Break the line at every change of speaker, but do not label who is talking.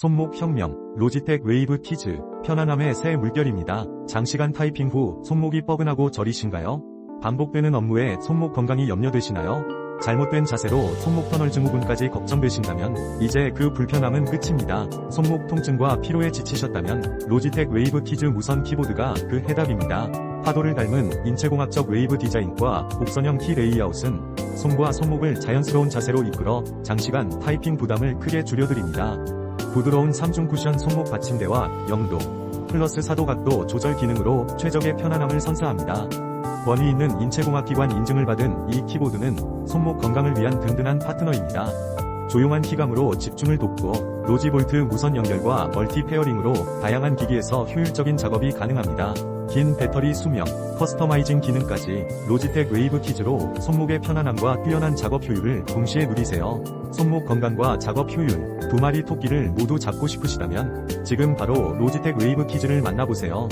손목 혁명, 로지텍 웨이브 키즈, 편안함의 새 물결입니다. 장시간 타이핑 후 손목이 뻐근하고 저리신가요? 반복되는 업무에 손목 건강이 염려되시나요? 잘못된 자세로 손목 터널 증후군까지 걱정되신다면 이제 그 불편함은 끝입니다. 손목 통증과 피로에 지치셨다면 로지텍 웨이브 키즈 무선 키보드가 그 해답입니다. 파도를 닮은 인체공학적 웨이브 디자인과 곡선형 키 레이아웃은 손과 손목을 자연스러운 자세로 이끌어 장시간 타이핑 부담을 크게 줄여드립니다. 부드러운 3중 쿠션 손목 받침대와 0도, 플러스 4도 각도 조절 기능으로 최적의 편안함을 선사합니다. 권위 있는 인체공학기관 인증을 받은 이 키보드는 손목 건강을 위한 든든한 파트너입니다. 조용한 키감으로 집중을 돕고 로지볼트 무선 연결과 멀티 페어링으로 다양한 기기에서 효율적인 작업이 가능합니다. 긴 배터리 수명, 커스터마이징 기능까지 로지텍 웨이브 키즈로 손목의 편안함과 뛰어난 작업 효율을 동시에 누리세요. 손목 건강과 작업 효율, 두 마리 토끼를 모두 잡고 싶으시다면 지금 바로 로지텍 웨이브 키즈를 만나보세요.